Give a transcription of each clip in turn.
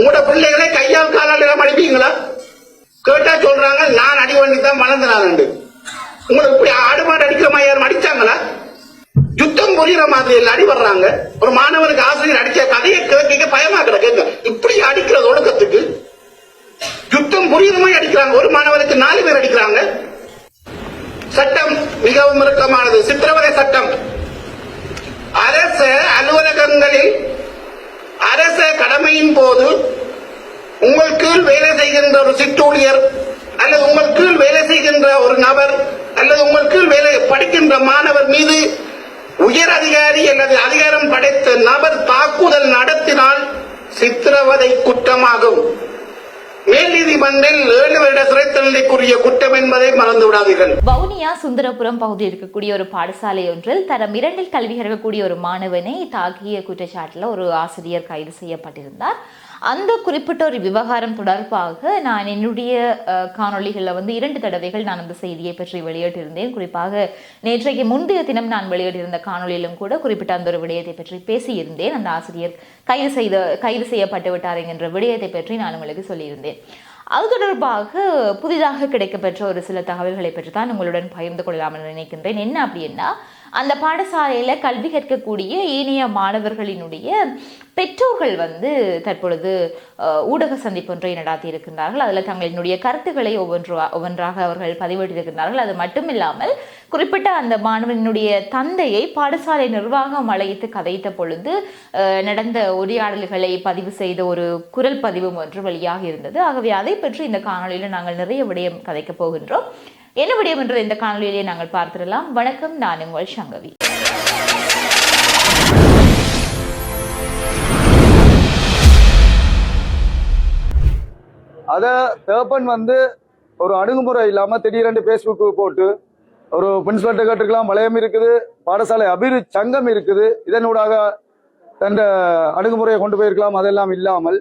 உங்களோட பிள்ளைகளை கையால் காலால் எல்லாம் அடிப்பீங்களா கேட்டா சொல்றாங்க நான் அடி வண்டி தான் வளர்ந்தனான் உங்களை இப்படி ஆடு மாடு அடிக்கிற மாதிரி யாரும் அடிச்சாங்களா? யுத்தம் புரியுற மாதிரி இல்ல அடி வர்றாங்க. ஒரு மாணவனுக்கு ஆசிரியர் அடிச்ச கதையை கேட்க பயமா கிடக்கு இப்படி அடிக்கிற ஒடுக்கத்துக்கு யுத்தம் புரியுற மாதிரி அடிக்கிறாங்க. ஒரு மாணவனுக்கு நாலு பேர் அடிக்கிறாங்க. சட்டம் மிகவும் இறுக்கமானது. சித்திரவதை சட்டம். அரச அலுவலகங்களில் அரச கடமையின் போது உங்கள் கீழ் வேலை செய்கின்ற ஒரு சிற்றூழியர் அல்லது உங்கள் கீழ் வேலை செய்கின்ற ஒரு நபர் அல்லது உங்கள் கீழ் வேலை படிக்கின்ற மாணவர் மீது உயர் அதிகாரி அல்லது அதிகாரம் படைத்த நபர் தாக்குதல் நடத்தினால் சித்திரவதை குற்றமாகும். மேல் நீதிமன்றில் ஏழு வருட சிறை தண்டனைக்குரிய குற்றம் என்பதை மறந்து விடாதீர்கள். வவுனியா சுந்தரபுரம் பகுதியில் இருக்கக்கூடிய ஒரு பாடசாலை ஒன்றில் தரம் இரண்டில் கல்வி கற்கக்கூடிய ஒரு மாணவனை தாக்கிய குற்றச்சாட்டில் ஒரு ஆசிரியர் கைது செய்யப்பட்டிருந்தார். அந்த குறிப்பிட்ட ஒரு விவகாரம் தொடர்பாக நான் என்னுடைய காணொளிகளில் வந்து இரண்டு தடவைகள் நான் அந்த செய்தியை பற்றி வெளியிட்டிருந்தேன். குறிப்பாக நேற்றைக்கு முந்தைய தினம் நான் வெளியிட்டிருந்த காணொளியிலும் கூட குறிப்பிட்ட அந்த ஒரு விடயத்தை பற்றி பேசியிருந்தேன். அந்த ஆசிரியர் கைது செய்த கைது செய்யப்பட்டு விட்டார் என்கின்ற விடயத்தை பற்றி நான் உங்களுக்கு சொல்லியிருந்தேன். அது தொடர்பாக புதிதாக கிடைக்கப்பெற்ற ஒரு சில தகவல்களை பற்றி தான் உங்களுடன் பகிர்ந்து கொள்ளலாம் என்று நினைக்கின்றேன். என்ன அப்படின்னா அந்த பாடசாலையில் கல்வி கற்கக்கூடிய ஏனைய மாணவர்களினுடைய பெற்றோர்கள் வந்து தற்பொழுது ஊடக சந்திப்பு ஒன்றை நடாத்தி இருக்கின்றார்கள். அதில் தங்களினுடைய கருத்துக்களை ஒவ்வொன்று ஒவ்வொன்றாக அவர்கள் பதிவிட்டிருக்கின்றார்கள் அது மட்டும் இல்லாமல் குறிப்பிட்ட அந்த மாணவனுடைய தந்தையை பாடசாலை நிர்வாகம் அழைத்து கதைத்த பொழுது நடந்த உரையாடல்களை பதிவு செய்த ஒரு குரல் பதிவும் ஒன்று வெளியாக இருந்தது. ஆகவே அதை பற்றி இந்த காணொளியில் நாங்கள் நிறைய விடயம் கதைக்கப் போகின்றோம். என்ன விடயம் என்று இந்த காணொலியிலே நாங்கள் பார்த்திடலாம். வணக்கம் நான் உங்கள் சங்கவி. அதை தேப்பன் வந்து ஒரு அணுகுமுறை இல்லாம திடீரென்று ஃபேஸ்புக்கு போட்டு ஒரு பிரின்சிபல்கிட்ட கேட்டுக்கலாம் வளையம் இருக்குது பாடசாலை அபிவிருத்தி சங்கம் இருக்குது இதனூடாக தன் அணுகுமுறையை கொண்டு போயிருக்கலாம் அதெல்லாம் இல்லாமல்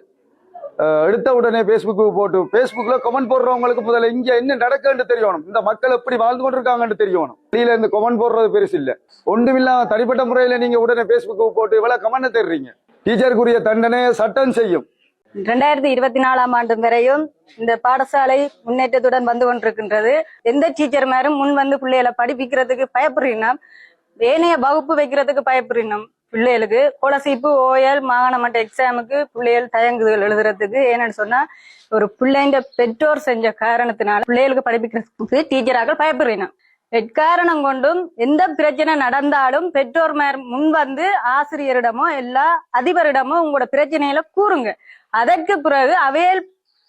எடுத்த உடனே ஃபேஸ்புக்கு போட்டு ஃபேஸ்புக்ல கமெண்ட் போடுறவங்களுக்கு முதல்ல இங்க என்ன நடக்குன்னு தெரியணும். இந்த மக்கள் எப்படி வாழ்ந்து கொண்டிருக்காங்கன்னு தெரியணும். வெளியில இருந்து கமெண்ட் போடுறது பெருசு இல்ல. ஒன்றுமில்லாம தனிப்பட்ட முறையில நீங்க உடனே ஃபேஸ்புக்கு போட்டு இவ்வளவு கமெண்ட் தெரிறீங்க டீச்சருக்குரிய தண்டனை சட்டம் செய்யும். ரெண்டாயிரத்தி இருபத்தி நாலாம் ஆண்டு வரையும் இந்த பாடசாலை முன்னேற்றத்துடன் வந்து கொண்டிருக்கின்றது. எந்த டீச்சர் மேரும் முன் வந்து பிள்ளைகளை படிப்பிக்கிறதுக்கு பயப்படுறினோம் ஏனைய வகுப்பு வைக்கிறதுக்கு பயப்படுறினோம் பிள்ளைகளுக்கு கொலசீப்பு ஓயல் மாகாண மட்ட எக்ஸாமுக்கு பிள்ளைகள் தயங்குதல் எழுதுறதுக்கு. ஏன்னு சொன்னா ஒரு பிள்ளைங்க பெற்றோர் செஞ்ச காரணத்தினால பிள்ளைகளுக்கு படிப்பிக்கிறதுக்கு டீச்சராக பயப்படுறீங்க எக்காரணம் கொண்டும் எந்த பிரச்சனை நடந்தாலும் பெற்றோர் முன் வந்து ஆசிரியரிடமோ எல்லா அதிபரிடமோ உங்களோட பிரச்சனையில கூறுங்க. அதற்கு பிறகு அவையல்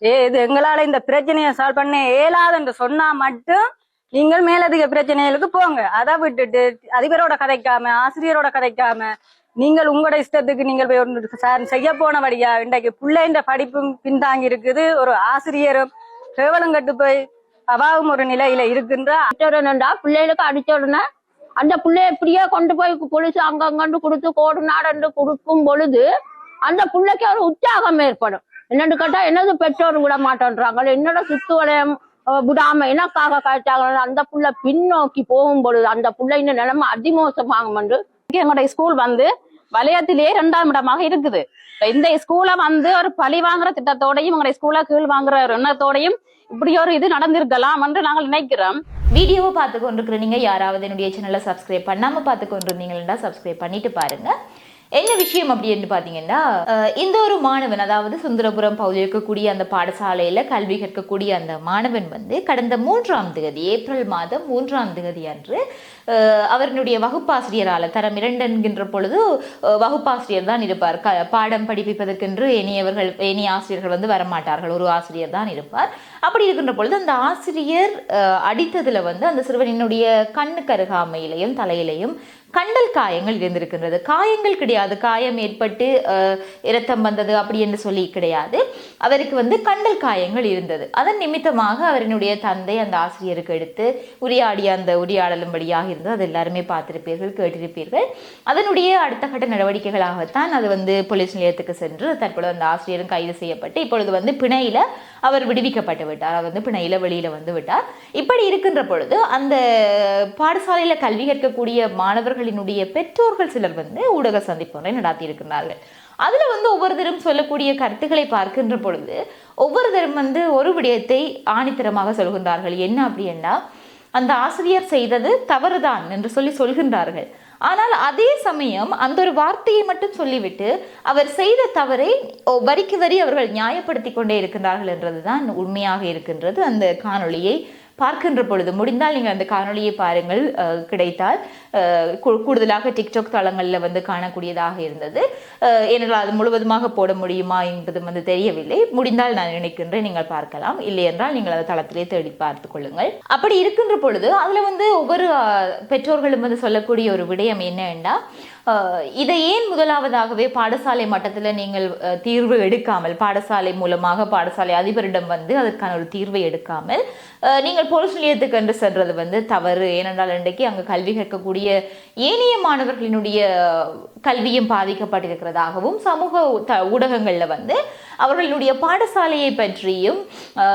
ஏ இது எங்களால இந்த பிரச்சனையை சால்வ் பண்ண இயலாது என்று சொன்னா மட்டும் நீங்கள் மேலதிக பிரச்சனைகளுக்கு போங்க. அதை விட்டுட்டு அதிபரோட கதைக்காம ஆசிரியரோட கதைக்காம நீங்கள் உங்களோட இஷ்டத்துக்கு நீங்கள் போய் ஒன்று சார் செய்ய வழியா இன்றைக்கு பிள்ளைன்ற படிப்பும் பின்தாங்கி இருக்குது. ஒரு ஆசிரியரும் கேவலம் கட்டு போய் அவாவும் ஒரு நிலையில இருக்கின்ற அடிச்சோடனேண்டா? பிள்ளைகளுக்கு அடிச்ச உடனே அந்த பிள்ளைய இப்படியே கொண்டு போய் போலீஸ் அங்கங்கன்று கொடுத்து கோடு நாடன்று கொடுக்கும் பொழுது அந்த பிள்ளைக்கு ஒரு உற்சாகம் ஏற்படும். என்னன்னு கேட்டா என்னது பெற்றோர் விட மாட்டேன்றாங்க என்னோட சுத்து வளையம் விடாம எனக்காக கழிச்சாங்கன்னு அந்த புள்ள பின்னோக்கி போகும் பொழுது அந்த பிள்ளையின் நிலைமை அதிமோசமாகும் என்று எங்களுடைய ஸ்கூல் வந்து வலயத்திலேயே இரண்டாம் இடமாக இருக்குது. இந்த ஸ்கூலை வந்து ஒரு பழி வாங்குற திட்டத்தோடையும் எங்களுடைய ஸ்கூலை கீழ் வாங்குற ஒரு எண்ணத்தோடையும் இப்படி ஒரு இது நடந்திருக்கலாம் என்று நாங்கள் நினைக்கிறோம். வீடியோவை பார்த்து கொண்டிருக்கிற நீங்கள் யாராவது என்னுடைய சேனலை சப்ஸ்கிரைப் பண்ணாமல் பார்த்து கொண்டிருந்தீங்கன்னா சப்ஸ்கிரைப் பண்ணிட்டு பாருங்க. என்ன விஷயம் அப்படின்னு பார்த்தீங்கன்னா இந்த ஒரு மாணவன் அதாவது சுந்தரபுரம் பகுதியில் இருக்கக்கூடிய அந்த பாடசாலையில் கல்வி கற்கக்கூடிய அந்த மாணவன் வந்து கடந்த மூன்றாம் தேதி ஏப்ரல் மாதம் மூன்றாம் தேதி அன்று அவரினுடைய வகுப்பாசிரியரால் தரம் இரண்டு என்கின்ற பொழுது வகுப்பாசிரியர் தான் இருப்பார். க பாடம் படிப்பிப்பதற்கென்று இனியவர்கள் இனி ஆசிரியர்கள் வந்து வரமாட்டார்கள். ஒரு ஆசிரியர் தான் இருப்பார். அப்படி இருக்கின்ற பொழுது அந்த ஆசிரியர் அடித்ததில் வந்து அந்த சிறுவனினுடைய கண்ணு கருகாமையிலையும் தலையிலையும் கண்டல் காயங்கள் இருந்திருக்கின்றது. காயங்கள் கிடையாது. காயம் ஏற்பட்டு இரத்தம் வந்தது அப்படி என்று சொல்லி கிடையாது. அவருக்கு வந்து கண்டல் காயங்கள் இருந்தது. அதன் நிமித்தமாக அவரினுடைய தந்தை அந்த ஆசிரியருக்கு எடுத்து உரையாடிய அந்த உரையாடலும்படியாக இருந்தது. அது எல்லாருமே பார்த்திருப்பீர்கள் கேட்டிருப்பீர்கள். அதனுடைய அடுத்த கட்ட நடவடிக்கைகளாகத்தான் அது வந்து போலீஸ் நிலையத்துக்கு சென்று தற்பொழுது அந்த ஆசிரியரும் கைது செய்யப்பட்டு இப்பொழுது வந்து பிணையில அவர் விடுவிக்கப்பட்டு விட்டார். அவர் வந்து பிணையில வெளியில வந்து விட்டார். இப்படி இருக்கின்ற பொழுது அந்த பாடசாலையில கல்வி கற்கக்கூடிய அவர்களினுடைய பெற்றோர்கள் சிலர் வந்து ஊடக சந்திப்பு ஒன்றை நடத்தி இருக்கிறார்கள் வந்து ஒவ்வொருத்தரும் சொல்லக்கூடிய கருத்துக்களை பார்க்கின்ற பொழுது ஒவ்வொருத்தரும் வந்து ஒரு விடயத்தை ஆணித்தரமாக சொல்கின்றார்கள். என்ன அப்படின்னா அந்த ஆசிரியர் செய்தது தவறுதான் என்று சொல்லி சொல்கின்றார்கள். ஆனால் அதே சமயம் அந்த ஒரு வார்த்தையை மட்டும் சொல்லிவிட்டு அவர் செய்த தவறை வரிக்கு வரி அவர்கள் நியாயப்படுத்தி கொண்டே இருக்கின்றார்கள் என்றதுதான் உண்மையாக இருக்கின்றது அந்த காணொளியை பார்க்கின்ற பொழுது முடிந்தால் நீங்கள் அந்த காணொலியை பாருங்கள் கிடைத்தால். கூடுதலாக டிக்டாக் தளங்களில் வந்து காணக்கூடியதாக இருந்தது. அஹ், ஏனென்றால் அது முழுவதுமாக போட முடியுமா என்பது வந்து தெரியவில்லை. முடிந்தால் நான் நினைக்கின்றேன் நீங்கள் பார்க்கலாம். இல்லை என்றால் நீங்கள் அந்த தளத்திலே தேடி பார்த்து கொள்ளுங்கள். அப்படி இருக்கின்ற பொழுது அதில் வந்து ஒவ்வொரு பெற்றோர்களும் வந்து சொல்லக்கூடிய ஒரு விடயம் என்னன்னா இதை ஏன் முதலாவதாகவே பாடசாலை மட்டத்தில் நீங்கள் தீர்வு எடுக்காமல் பாடசாலை மூலமாக பாடசாலை அதிபரிடம் வந்து அதற்கான ஒரு தீர்வை எடுக்காமல் நீங்கள் போலீஸ் நிலையத்துக்கு என்று சென்றது வந்து தவறு. ஏனென்றால் இன்றைக்கு அங்கு கல்வி கற்கக்கூடிய ஏனைய மாணவர்களினுடைய கல்வியும் பாதிக்கப்பட்டிருக்கிறதாகவும் சமூக த- ஊடகங்களில் வந்து அவர்களுடைய பாடசாலையை பற்றியும்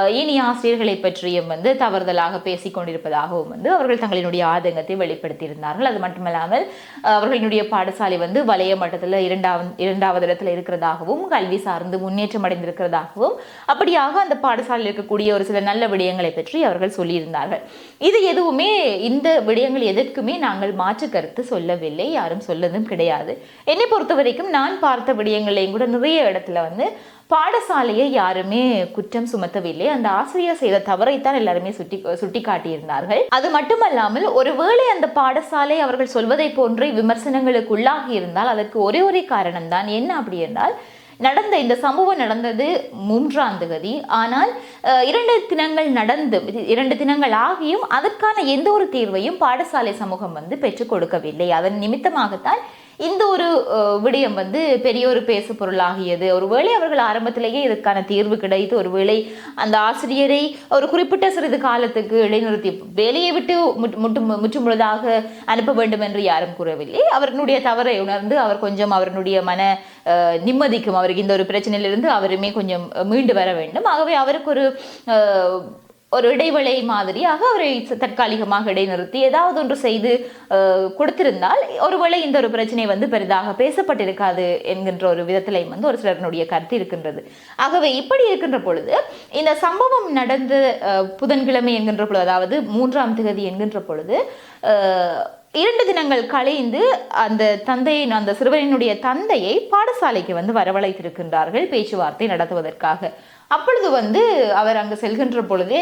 இனி ஆசிரியர்களை பற்றியும் வந்து தவறுதலாக பேசிக் கொண்டிருப்பதாகவும் வந்து அவர்கள் தங்களினுடைய ஆதங்கத்தை வெளிப்படுத்தியிருந்தார்கள். அது மட்டுமல்லாமல் அவர்களினுடைய அவர்களுடைய பாடசாலை வந்து வலைய மட்டத்தில் இரண்டாவது இரண்டாவது இடத்துல இருக்கிறதாகவும் கல்வி சார்ந்து முன்னேற்றம் அடைந்திருக்கிறதாகவும் அப்படியாக அந்த பாடசாலையில் இருக்கக்கூடிய ஒரு சில நல்ல விடயங்களை பற்றி அவர்கள் சொல்லியிருந்தார்கள். இது எதுவுமே இந்த விடயங்கள் எதற்குமே நாங்கள் மாற்று கருத்து சொல்லவில்லை யாரும் சொல்லதும் கிடையாது. என்னை பொறுத்த வரைக்கும் நான் பார்த்த விடயங்களையும் கூட நிறைய இடத்துல வந்து பாடசாலையை யாருமே குற்றம் சுமத்தவில்லை. அந்த ஆசிரியர் செய்த தவறைத்தான் எல்லாருமே சுட்டி சுட்டி காட்டியிருந்தார்கள் அது மட்டுமல்லாமல் ஒருவேளை அந்த பாடசாலை அவர்கள் சொல்வதை போன்றே விமர்சனங்களுக்கு உள்ளாகி இருந்தால் அதற்கு ஒரே ஒரே காரணம் தான் என்ன அப்படி என்றால் நடந்த இந்த சம்பவம் நடந்தது மூன்றாம் தேதி. ஆனால் இரண்டு தினங்கள் நடந்து இரண்டு தினங்கள் ஆகியும் அதற்கான எந்த ஒரு தீர்வையும் பாடசாலை சமூகம் வந்து பெற்றுக் கொடுக்கவில்லை. அதன் நிமித்தமாகத்தான் இந்த ஒரு விடயம் வந்து பெரிய ஒரு பேசு பொருளாகியது. ஒருவேளை அவர்கள் ஆரம்பத்திலேயே இதற்கான தீர்வு கிடைத்து ஒருவேளை அந்த ஆசிரியரை ஒரு குறிப்பிட்ட சிறிது காலத்துக்கு இடைநிறுத்தி வேலையை விட்டு முற்று- முற்று முற்றுமுழுதாக அனுப்ப வேண்டும் என்று யாரும் கூறவில்லை. அவர்களுடைய தவறை உணர்ந்து அவர் கொஞ்சம் அவர்களுடைய மன நிம்மதிக்கும் அவருக்கு இந்த ஒரு பிரச்சனையிலிருந்து அவருமே கொஞ்சம் மீண்டு வர வேண்டும். ஆகவே அவருக்கு ஒரு ஒரு இடைவேளை மாதிரியாக அவரை தற்காலிகமாக இடைநிறுத்தி ஏதாவது ஒன்று செய்து கொடுத்திருந்தால் ஒருவேளை இந்த ஒரு பிரச்சனை வந்து பெரிதாக பேசப்பட்டிருக்காது என்கின்ற ஒரு விதத்திலையும் வந்து ஒரு சிலருடைய கருத்து இருக்கின்றது. ஆகவே இப்படி இருக்கின்ற பொழுது இந்த சம்பவம் நடந்த புதன்கிழமை என்கின்ற பொழுது அதாவது மூன்றாம் திகதி என்கின்ற பொழுது இரண்டு தினங்கள் கழிந்து அந்த தந்தையின் அந்த சிறுவனினுடைய தந்தையை பாடசாலைக்கு வந்து வரவழைத்திருக்கின்றார்கள் பேச்சுவார்த்தை நடத்துவதற்காக. அப்பொழுது வந்து அவர் அங்கு செல்கின்ற பொழுதே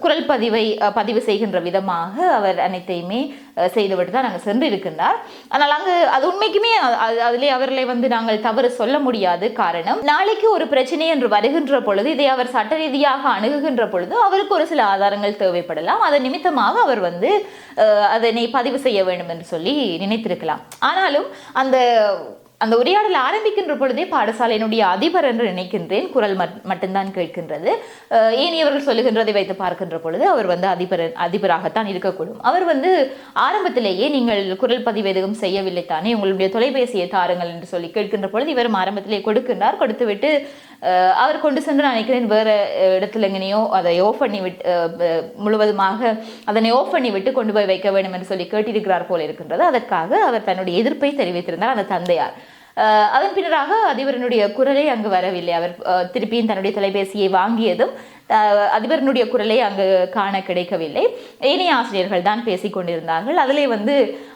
குரல் பதிவை பதிவு செய்கின்ற விதமாக அவர் அனைத்தையுமே செய்துவிட்டு தான் அங்கே சென்று இருக்கின்றார் ஆனால் அங்கு அது உண்மைக்குமே அது- அதிலே அவர்களை வந்து நாங்கள் தவறு சொல்ல முடியாது காரணம். நாளைக்கு ஒரு பிரச்சனை என்று வருகின்ற பொழுது இதை அவர் சட்ட ரீதியாக அணுகுகின்ற பொழுது அவருக்கு ஒரு சில ஆதாரங்கள் தேவைப்படலாம். அதன் நிமித்தமாக அவர் வந்து அதனை பதிவு செய்ய வேண்டும் என்று சொல்லி நினைத்திருக்கலாம். ஆனாலும் அந்த அந்த உரையாடல் ஆரம்பிக்கின்ற பொழுதே பாடசாலையினுடைய அதிபர் என்று நினைக்கின்றேன். குரல் மட்- மட்டும்தான் கேட்கின்றது. ஏனியவர்கள் ஏனையவர்கள் சொல்லுகின்றதை வைத்து பார்க்கின்ற பொழுது அவர் வந்து அதிபர் அதிபராகத்தான் இருக்கக்கூடும். அவர் வந்து ஆரம்பத்திலேயே நீங்கள் குரல் பதிவு எதுவும் செய்யவில்லை தானே உங்களுடைய தொலைபேசியை தாருங்கள் என்று சொல்லி கேட்கின்ற பொழுது இவரும் ஆரம்பத்திலே கொடுக்கின்றார். கொடுத்துவிட்டு அவர் கொண்டு சென்று நான் நினைக்கிறேன் வேற இடத்துல எங்கனையோ அதை ஆஃப் பண்ணி விட்டு முழுவதுமாக அதனை ஆஃப் பண்ணி விட்டு கொண்டு போய் வைக்க வேண்டும் என்று சொல்லி கேட்டிருக்கிறார் போல இருக்கின்றது. அதற்காக அவர் தன்னுடைய எதிர்ப்பை தெரிவித்திருந்தார். அந்த தந்தையார் அதன் பின்னராக அதிபரனுடைய குரலை அங்கு வரவில்லை. அவர் திருப்பியும் தன்னுடைய தொலைபேசியை வாங்கியதும் அதிபரனுடைய குரலை அங்கு காண கிடைக்கவில்லை. ஏனைய ஆசிரியர்கள் தான் பேசிக் கொண்டிருந்தார்கள். அதிலே வந்து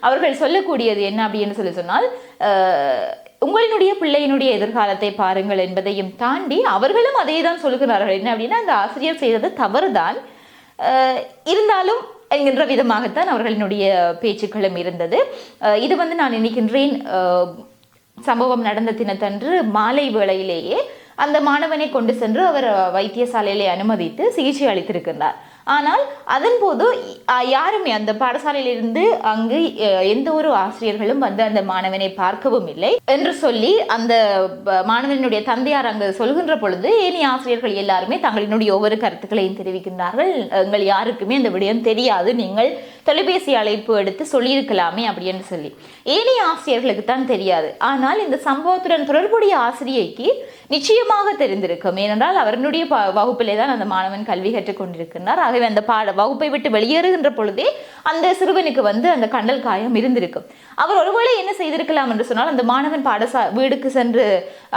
அவர்கள் சொல்லக்கூடியது என்ன அப்படின்னு சொல்லி சொன்னால் உங்களினுடைய பிள்ளையினுடைய எதிர்காலத்தை பாருங்கள் என்பதையும் தாண்டி அவர்களும் அதே தான் சொல்கிறார்கள். என்ன அப்படின்னா அந்த ஆசிரியர் செய்தது தவறுதான். இருந்தாலும் என்கின்ற விதமாகத்தான் அவர்களினுடைய பேச்சுக்களும் இருந்தது. இது வந்து நான் நினைக்கின்றேன் சம்பவம் நடந்த தினத்தன்று மாலை வேளையிலேயே அந்த மாணவனை கொண்டு சென்று அவர் வைத்தியசாலையிலே அனுமதித்து சிகிச்சை அளித்திருக்கின்றார். ஆனால் அதன் போது யாருமே அந்த பாடசாலையிலிருந்து அங்கு எந்த ஒரு ஆசிரியர்களும் வந்து அந்த மாணவனை பார்க்கவும் இல்லை என்று சொல்லி அந்த மாணவனுடைய தந்தையார் அங்கு சொல்கின்ற பொழுது ஏனைய ஆசிரியர்கள் எல்லாருமே தங்களினுடைய ஒவ்வொரு கருத்துக்களையும் தெரிவிக்கின்றார்கள். எங்கள் யாருக்குமே அந்த விடயம் தெரியாது. நீங்கள் தொலைபேசி அழைப்பு எடுத்து சொல்லியிருக்கலாமே அப்படின்னு சொல்லி. ஏனைய ஆசிரியர்களுக்கு தான் தெரியாது. ஆனால் இந்த சம்பவத்துடன் தொடர்புடைய ஆசிரியைக்கு நிச்சயமாக தெரிந்திருக்கும். ஏனென்றால் அவருடைய வகுப்பிலே தான் அந்த மாணவன் கல்வி கற்றுக் கொண்டிருக்கின்றார் ஆகவே அந்த பாட வகுப்பை விட்டு வெளியேறுகின்ற பொழுதே அந்த சிறுவனுக்கு வந்து அந்த கண்டல் காயம் இருந்திருக்கும் அவர் ஒருவேளை என்ன செய்திருக்கலாம் என்று சொன்னால் அந்த மாணவன் பாடசா வீடுக்கு சென்று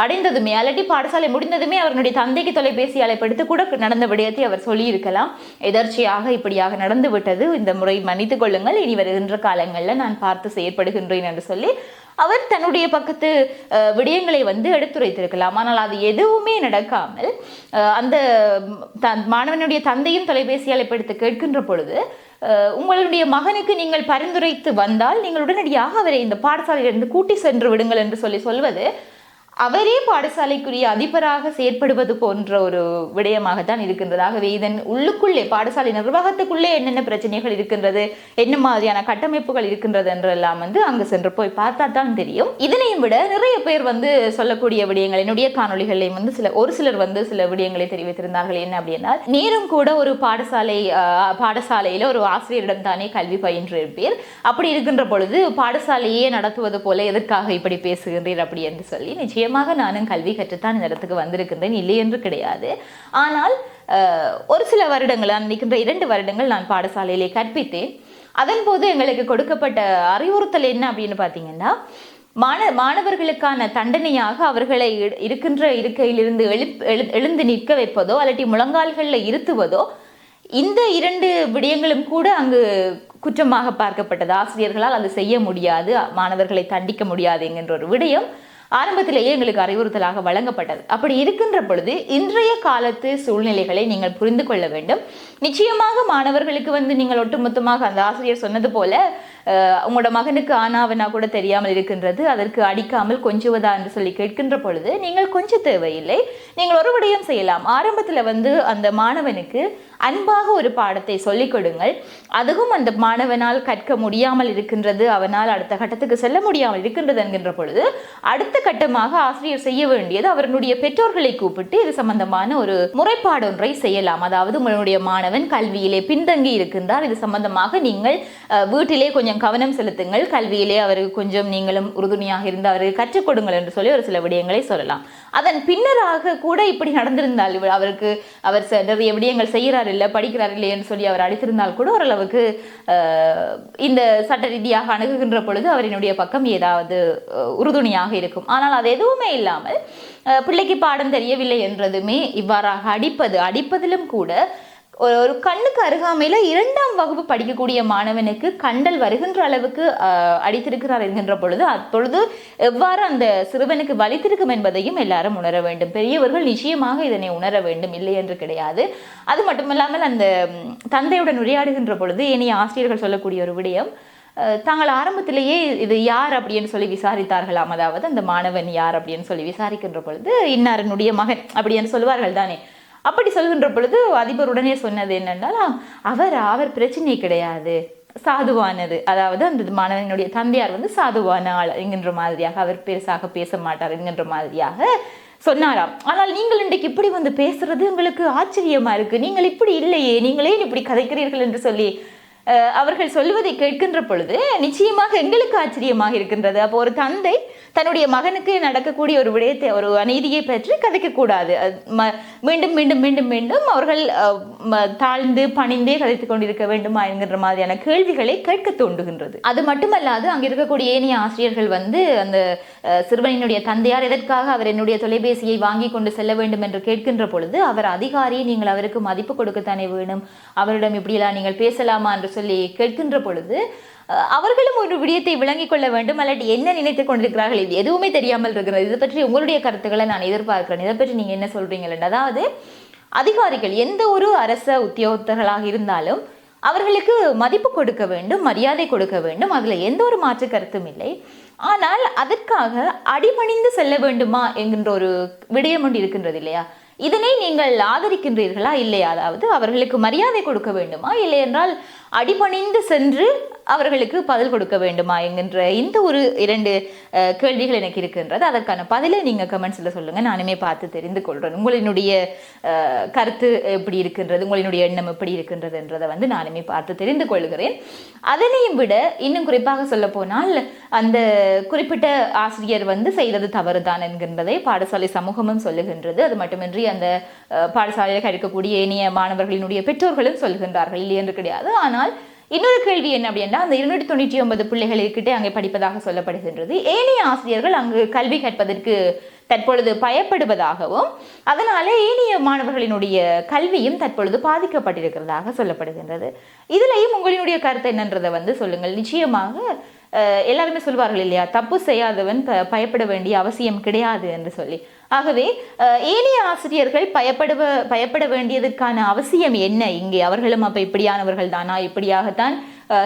அடைந்ததுமே அல்லாட்டி பாடசாலை முடிந்ததுமே அவருடைய தந்தைக்கு தொலைபேசி அழைப்படுத்து கூட நடந்த விடயத்தை அவர் சொல்லியிருக்கலாம். எதர்ச்சியாக இப்படியாக நடந்து விட்டது இந்த முறை மன்னித்து கொள்ளுங்கள். இனி வருகின்ற காலங்களில் நான் பார்த்து செயற்படுகின்றேன் என்று சொல்லி அவர் தன்னுடைய பக்கத்து விடயங்களை வந்து எடுத்துரைத்திருக்கலாம். ஆனால் அது எதுவுமே நடக்காமல் அந்த மாணவனுடைய தந்தையும் தொலைபேசி அழைப்படுத்து கேட்கின்ற பொழுது உங்களுடைய மகனுக்கு நீங்கள் பரிந்துரைத்து வந்தால் நீங்கள் உடனடியாக அவரை இந்த பாடசாலையிலிருந்து கூட்டி சென்று விடுங்கள் என்று சொல்லி சொல்வது அவரே பாடசாலைக்குரிய அதிபராக செயற்படுவது போன்ற ஒரு விடயமாகத்தான் இருக்கின்றது. ஆகவே இதன் உள்ளுக்குள்ளே பாடசாலை நிர்வாகத்துக்குள்ளே என்னென்ன பிரச்சனைகள் இருக்கின்றது என்ன மாதிரியான கட்டமைப்புகள் இருக்கின்றது என்றெல்லாம் வந்து அங்கு சென்று போய் பார்த்தா தான் தெரியும். இதனையும் விட நிறைய பேர் வந்து சொல்லக்கூடிய விடயங்கள் என்னுடைய காணொளிகளையும் வந்து சில ஒரு சிலர் வந்து சில விடயங்களை தெரிவித்திருந்தார்கள். என்ன அப்படின்னா நேரும் கூட ஒரு பாடசாலை பாடசாலையில் பாடசாலையில ஒரு ஆசிரியரிடம் தானே கல்வி பயின்றிருப்பீர். அப்படி இருக்கின்ற பொழுது பாடசாலையே நடத்துவது போல எதற்காக இப்படி பேசுகின்றீர்? அப்படி என்று சொல்லி நிச்சயம் நிச்சயமாக நானும் கல்வி கற்றுத்தான் இந்த இடத்துக்கு வந்திருக்கின்றேன். இல்லை என்று கிடையாது. ஆனால் ஒரு சில வருடங்கள் நான் நிற்கின்ற இரண்டு வருடங்கள் நான் பாடசாலையிலே கற்பித்தேன். அதன் போது எங்களுக்கு கொடுக்கப்பட்ட அறிவுறுத்தல் என்ன அப்படின்னு பார்த்தீங்கன்னா மாண மாணவர்களுக்கான தண்டனையாக அவர்களை இருக்கின்ற இருக்கையிலிருந்து எழுப் எழு- எழுந்து நிற்க வைப்பதோ அல்லாட்டி முழங்கால்களில் இருத்துவதோ இந்த இரண்டு விடயங்களும் கூட அங்கு குற்றமாக பார்க்கப்பட்டது. ஆசிரியர்களால் அது செய்ய முடியாது. மாணவர்களை தண்டிக்க முடியாது என்கின்ற ஒரு விடயம் ஆரம்பத்திலேயே எங்களுக்கு அறிவுறுத்தலாக வழங்கப்பட்டது. அப்படி இருக்கின்ற பொழுது இன்றைய காலத்து சூழ்நிலைகளை நீங்கள் புரிந்து கொள்ள வேண்டும். நிச்சயமாக மாணவர்களுக்கு வந்து நீங்கள் ஒட்டுமொத்தமாக அந்த ஆசிரியர் சொன்னது போல உங்களோட மகனுக்கு ஆனாவனா கூட தெரியாமல் இருக்கின்றது அதற்கு அடிக்காமல் கொஞ்சுவதா என்று சொல்லி கேட்கின்ற பொழுது நீங்கள் கொஞ்ச தேவையில்லை நீங்கள் ஒரு விடயம் செய்யலாம். ஆரம்பத்தில் வந்து அந்த மாணவனுக்கு அன்பாக ஒரு பாடத்தை சொல்லிக் கொடுங்கள். அதுவும் அந்த மாணவனால் கற்க முடியாமல் இருக்கின்றது அவனால் அடுத்த கட்டத்துக்கு செல்ல முடியாமல் இருக்கின்றது என்கின்ற பொழுது அடுத்த கட்டமாக ஆசிரியர் செய்ய வேண்டியது அவர்களுடைய பெற்றோர்களை கூப்பிட்டு இது சம்பந்தமான ஒரு முறைப்பாடு ஒன்றை செய்யலாம். அதாவது உங்களுடைய மாணவன் கல்வியிலே பின்தங்கி இருக்கின்றார் இது சம்பந்தமாக நீங்கள் வீட்டிலே கொஞ்சம் கவனம் செலுத்துங்கள். கல்வியிலே அவருக்கு கொஞ்சம் நீங்களும் உறுதுணையாக இருந்து அவருக்கு கற்றுக் கொடுங்கள் என்று சொல்லி ஒரு சில விடயங்களை சொல்லலாம். அதன் பின்னராக கூட இப்படி நடந்திருந்தால் அவருக்கு அவர் ச- நிறைய விடயங்கள் செய்கிறார் இல்லை படிக்கிறார் இல்லை என்று சொல்லி அவர் அடித்திருந்தால் கூட ஓரளவுக்கு இந்த சட்ட ரீதியாக அணுகுகின்ற பொழுது அவரினுடைய பக்கம் ஏதாவது உறுதுணையாக இருக்கும். ஆனால் அது எதுவுமே இல்லாமல் பிள்ளைக்கு பாடம் தெரியவில்லை என்றதுமே இவ்வாறாக அடிப்பது அடிப்பதிலும் கூட ஒரு ஒரு கண்ணுக்கு அருகாமையில் இரண்டாம் வகுப்பு படிக்கக்கூடிய மாணவனுக்கு கண்டல் வருகின்ற அளவுக்கு அடித்திருக்கிறார் என்கின்ற பொழுது அப்பொழுது எவ்வாறு அந்த சிறுவனுக்கு வலித்திருக்கும் என்பதையும் எல்லாரும் உணர வேண்டும். பெரியவர்கள் நிச்சயமாக இதனை உணர வேண்டும். இல்லை என்று கிடையாது. அது மட்டுமல்லாமல் அந்த தந்தையுடன் உரையாடுகின்ற பொழுது இனி ஆசிரியர்கள் சொல்லக்கூடிய ஒரு விடயம் தாங்கள் ஆரம்பத்திலேயே இது யார் அப்படின்னு சொல்லி விசாரித்தார்களாம். அதாவது அந்த மாணவன் யார் அப்படின்னு சொல்லி விசாரிக்கின்ற பொழுது இன்னாரனுடைய மகன் அப்படின்னு சொல்லுவார்கள் தானே. அப்படி சொல்கின்ற பொழுது அதிபர் உடனே சொன்னது என்னென்னால் அவர் அவர் பிரச்சனை கிடையாது. சாதுவானது. அதாவது அந்த மாணவனுடைய தந்தையார் வந்து சாதுவான ஆள் என்கின்ற மாதிரியாக அவர் பெருசாக பேச மாட்டார் என்கின்ற மாதிரியாக சொன்னாராம். ஆனால் நீங்கள் இன்றைக்கு இப்படி வந்து பேசுறது உங்களுக்கு ஆச்சரியமா இருக்கு. நீங்கள் இப்படி இல்லையே. நீங்களே இப்படி கதைக்கிறீர்கள்? என்று சொல்லி அவர்கள் சொல்வதை கேட்கின்ற பொழுது நிச்சயமாக எங்களுக்கு ஆச்சரியமாக இருக்கின்றது. அப்போ ஒரு தந்தை தன்னுடைய மகனுக்கு நடக்கக்கூடிய ஒரு விடயத்தை ஒரு அநீதியை பற்றி கதைக்கக்கூடாது. ம- மீண்டும் மீண்டும் மீண்டும் மீண்டும் அவர்கள் ம- தாழ்ந்து பணிந்தே கதைத்து கொண்டிருக்க வேண்டுமா என்கின்ற மாதிரியான கேள்விகளை கேட்க தூண்டுகின்றது அது மட்டுமல்லாது அங்கே இருக்கக்கூடிய ஏனைய ஆசிரியர்கள் வந்து அந்த சிறுவனினுடைய தந்தையார் எதற்காக அவர் என்னுடைய தொலைபேசியை வாங்கி கொண்டு செல்ல வேண்டும் என்று கேட்கின்ற பொழுது அவர் அதிகாரி நீங்கள் அவருக்கு மதிப்பு கொடுக்கத்தானே வேணும்? அவரிடம் இப்படியெல்லாம் நீங்கள் பேசலாமா என்று சொல்லி கேட்கின்ற பொழுது அவர்களும் ஒரு விடயத்தை விளங்கிக் கொள்ள வேண்டும் அல்லாட்டி என்ன நினைத்துக் கொண்டிருக்கிறார்கள் இது எதுவுமே தெரியாமல் இருக்கிறது. இதை பற்றி உங்களுடைய கருத்துக்களை நான் எதிர்பார்க்கிறேன். இதை பற்றி நீங்க என்ன சொல்றீங்கள் அதாவது அதிகாரிகள் எந்த ஒரு அரச உத்தியோகத்தர்களாக இருந்தாலும் அவர்களுக்கு மதிப்பு கொடுக்க வேண்டும் மரியாதை கொடுக்க வேண்டும். அதுல எந்த ஒரு மாற்று கருத்தும் இல்லை. ஆனால் அதற்காக அடிபணிந்து செல்ல வேண்டுமா என்கின்ற ஒரு விடயம் ஒன்று இருக்கின்றது இல்லையா? இதனை நீங்கள் ஆதரிக்கின்றீர்களா? இல்லையா? அதாவது அவர்களுக்கு மரியாதை கொடுக்க வேண்டுமா? இல்லை என்றால் அடிபணிந்து சென்று அவர்களுக்கு பதில் கொடுக்க வேண்டுமா என்கின்ற இந்த ஒரு இரண்டு கேள்விகள் எனக்கு இருக்கின்றது. அதற்கான பதிலை நீங்கள் கமெண்ட்ஸில் சொல்லுங்கள் நானுமே பார்த்து தெரிந்து கொள்கிறேன் உங்களினுடைய கருத்து எப்படி இருக்கின்றது? உங்களினுடைய எண்ணம் எப்படி இருக்கின்றது என்றதை வந்து நானுமே பார்த்து தெரிந்து கொள்கிறேன். அதனையும் விட இன்னும் குறிப்பாக சொல்ல போனால் அந்த குறிப்பிட்ட ஆசிரியர் வந்து செய்தது தவறுதான் என்கின்றதை பாடசாலை சமூகமும் சொல்லுகின்றது. அது மட்டுமின்றி அந்த பாடசாலையில் கழிக்கக்கூடிய இனிய மாணவர்களினுடைய பெற்றோர்களும் சொல்கின்றார்கள். இல்லை என்று கிடையாது. ஆனால் இன்னொரு கேள்வி என்ன அப்படின்னா அந்த இருநூற்றி தொண்ணூற்றி ஒன்பது பிள்ளைகளுக்கிட்டே அங்கே படிப்பதாக சொல்லப்படுகின்றது. ஏனைய ஆசிரியர்கள் அங்கு கல்வி கற்பதற்கு தற்பொழுது பயப்படுவதாகவும் அதனாலே ஏனைய மாணவர்களினுடைய கல்வியும் தற்பொழுது பாதிக்கப்பட்டிருக்கிறதாக சொல்லப்படுகின்றது. இதுலையும் உங்களினுடைய கருத்து என்னன்றதை வந்து சொல்லுங்கள். நிச்சயமாக எல்லாருமே சொல்வார்கள் இல்லையா? தப்பு செய்யாதவன் ப- பயப்பட வேண்டிய அவசியம் கிடையாது என்று சொல்லி. ஆகவே அஹ், ஏனைய ஆசிரியர்கள் பயப்படுவ பயப்பட வேண்டியதற்கான அவசியம் என்ன? இங்கே அவர்களும் அப்ப இப்படியானவர்கள் தானா இப்படியாகத்தான்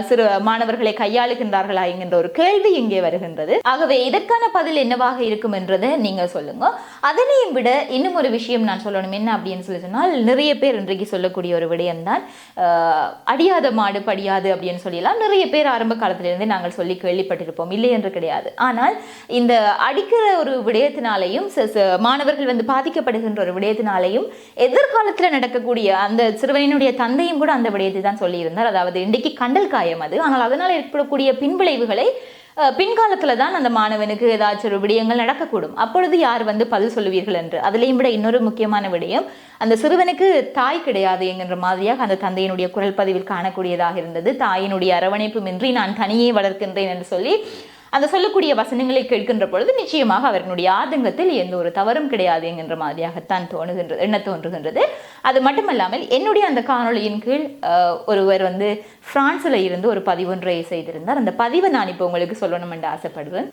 சிறு மாணவர்களை கையாளுகின்றார்களா என்கின்ற ஒரு கேள்வி இங்கே வருகின்றது. ஆகவே இதற்கான பதில் என்னவாக இருக்கும் என்றதை நீங்க சொல்லுங்க. அதனையும் விட இன்னும் ஒரு விஷயம் நான் சொல்லணும். என்ன அப்படின்னு சொல்லி சொன்னால் நிறைய பேர் இன்றைக்கு சொல்லக்கூடிய ஒரு விடயம்தான். அடியாத மாடு படியாது அப்படின்னு சொல்லலாம் நிறைய பேர் ஆரம்ப காலத்திலிருந்தே நாங்கள் சொல்லி கேள்விப்பட்டிருப்போம். இல்லை என்று கிடையாது. ஆனால் இந்த அடிக்கிற ஒரு விடயத்தினாலையும் ச- மாணவர்கள் வந்து பாதிக்கப்படுகின்ற ஒரு விடயத்தினாலையும் எதிர்காலத்தில் நடக்கக்கூடிய அந்த சிறுவனினுடைய தந்தையும் கூட அந்த விடயத்தை தான் சொல்லியிருந்தார். அதாவது இன்றைக்கு கண்டல் காயம் அது. ஆனால் அதனால் ஏற்படக்கூடிய பின்விளைவுகளை பின்காலத்தில் தான் அந்த மாணவனுக்கு ஏதாச்சும் ஒரு விடயங்கள் நடக்கக்கூடும். அப்பொழுது யார் வந்து பதில் சொல்லுவீர்கள் என்று? அதிலையும் விட இன்னொரு முக்கியமான விடயம் அந்த சிறுவனுக்கு தாய் கிடையாது என்கின்ற மாதிரியாக அந்த தந்தையினுடைய குரல் பதிவில் காணக்கூடியதாக இருந்தது. தாயினுடைய அரவணைப்புமின்றி நான் தனியே வளர்க்கின்றேன் என்று சொல்லி அந்த சொல்லக்கூடிய வசனங்களை கேட்கின்ற பொழுது நிச்சயமாக அவர்களுடைய ஆதங்கத்தில் எந்த ஒரு தவறும் கிடையாது என்கின்ற மாதிரியாகத்தான் தோணுகின்றது என்ன தோன்றுகின்றது. அது மட்டுமல்லாமல் என்னுடைய அந்த காணொளியின் கீழ் ஒருவர் வந்து பிரான்ஸில் இருந்து ஒரு பதிவொன்றை செய்திருந்தார். அந்த பதிவை நான் இப்போ உங்களுக்கு சொல்லணும் என்று ஆசைப்படுவேன்.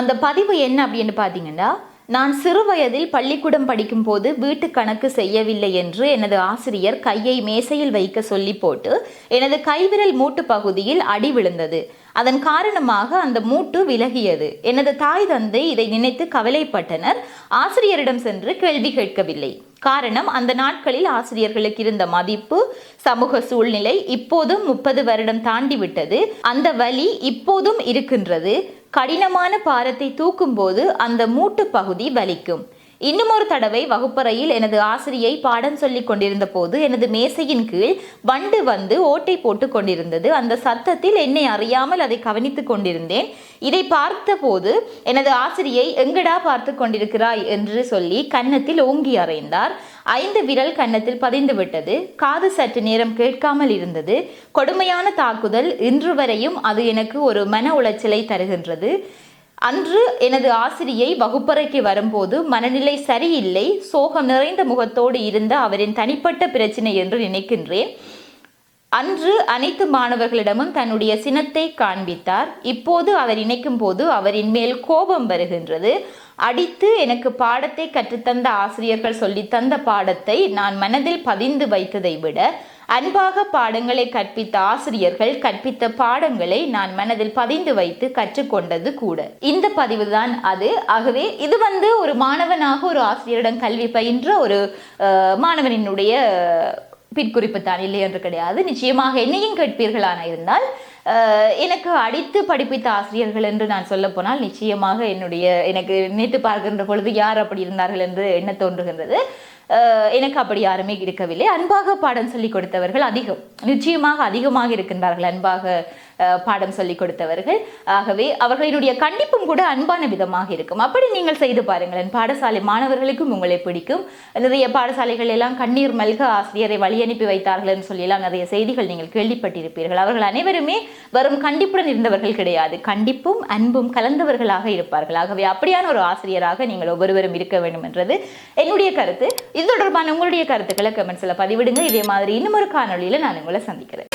அந்த பதிவு என்ன அப்படின்னு பார்த்தீங்கன்னா நான் சிறுவயதில் பள்ளிக்கூடம் படிக்கும் போது வீட்டு கணக்கு செய்யவில்லை என்று எனது ஆசிரியர் கையை மேசையில் வைக்க சொல்லி போட்டு எனது கைவிரல் மூட்டு பகுதியில் அடி விழுந்தது. அதன் காரணமாக அந்த மூட்டு விலகியது. எனது தாய் தந்தை இதை நினைத்து கவலைப்பட்டனர். ஆசிரியரிடம் சென்று கேள்வி கேட்கவில்லை. காரணம் அந்த நாட்களில் ஆசிரியர்களுக்கு இருந்த மதிப்பு சமூக சூழ்நிலை இப்போதும் முப்பது வருடம் தாண்டி விட்டது அந்த வலி இப்போதும் இருக்கின்றது. கடினமான பாரத்தை தூக்கும்போது அந்த மூட்டு பகுதி வலிக்கும். இன்னும் ஒரு தடவை வகுப்பறையில் எனது ஆசிரியை பாடம் சொல்லிக் கொண்டிருந்த போது எனது மேசையின் கீழ் வண்டு வந்து ஓட்டை போட்டு கொண்டிருந்தது. அந்த சத்தத்தில் என்னை அறியாமல் அதை கவனித்துக் கொண்டிருந்தேன். இதை பார்த்தபோது எனது ஆசிரியை எங்கடா பார்த்து கொண்டிருக்கிறாய்? என்று சொல்லி கன்னத்தில் ஓங்கி அறைந்தார். ஐந்து விரல் கன்னத்தில் பதிந்து விட்டது. காது சற்று நேரம் கேட்காமல் இருந்தது. கொடுமையான தாக்குதல் இன்று வரையும் அது எனக்கு ஒரு மன உளைச்சலை தருகின்றது. அன்று எனது ஆசிரியை வகுப்பறைக்கு வரும்போது மனநிலை சரியில்லை சோகம் நிறைந்த முகத்தோடு இருந்த அவரின் தனிப்பட்ட பிரச்சனை என்று நினைக்கின்றேன். அன்று அனைத்து மாணவர்களிடமும் தன்னுடைய சினத்தை காண்பித்தார். இப்போது அவர் இணைக்கும் போது அவரின் மேல் கோபம் வருகின்றது. அடித்து எனக்கு பாடத்தை கற்றுத்தந்த ஆசிரியர்கள் சொல்லித் தந்த பாடத்தை நான் மனதில் பதிந்து வைத்ததை விட அன்பாக பாடங்களை கற்பித்த ஆசிரியர்கள் கற்பித்த பாடங்களை நான் மனதில் பதிந்து வைத்து கற்றுக்கொண்டது கூட. இந்த பதிவு தான் அது. ஆகவே இது வந்து ஒரு மாணவனாக ஒரு ஆசிரியரிடம் கல்வி பயின்ற ஒரு மாணவனினுடைய பிற்குறிப்பு தான் இல்லை என்று கிடையாது. நிச்சயமாக என்னையும் கேட்பீர்களான இருந்தால் எனக்கு அடித்து படிப்பித்த ஆசிரியர்கள் என்று நான் சொல்ல போனால் நிச்சயமாக என்னுடைய எனக்கு நினைத்து பார்க்கின்ற பொழுது யார் அப்படி இருந்தார்கள் என்று எண்ண தோன்றுகின்றது. எனக்கு அப்படி யாருமே இருக்கவில்லை. அன்பாக பாடம் சொல்லிக் கொடுத்தவர்கள் அதிகம். நிச்சயமாக அதிகமாக இருக்கின்றார்கள் அன்பாக பாடம் சொல்லிக் கொடுத்தவர்கள். ஆகவே அவர்களினுடைய கண்டிப்பும் கூட அன்பான விதமாக இருக்கும். அப்படி நீங்கள் செய்து பாருங்களேன். பாடசாலை மாணவர்களுக்கும் உங்களை பிடிக்கும். நிறைய பாடசாலைகள் எல்லாம் கண்ணீர் மல்க ஆசிரியரை வழி அனுப்பி வைத்தார்கள் என்று நிறைய செய்திகள் நீங்கள் கேள்விப்பட்டிருப்பீர்கள். அவர்கள் அனைவருமே வரும் கண்டிப்புடன் இருந்தவர்கள் கிடையாது. கண்டிப்பும் அன்பும் கலந்தவர்களாக இருப்பார்கள். ஆகவே அப்படியான ஒரு ஆசிரியராக நீங்கள் ஒவ்வொருவரும் இருக்க வேண்டும் என்றது என்னுடைய கருத்து. இது தொடர்பான உங்களுடைய கருத்துக்களை கமெண்ட்ஸில் பதிவிடுங்க. இதே மாதிரி இன்னும் ஒரு காணொலியில் நான் உங்களை சந்திக்கிறேன்.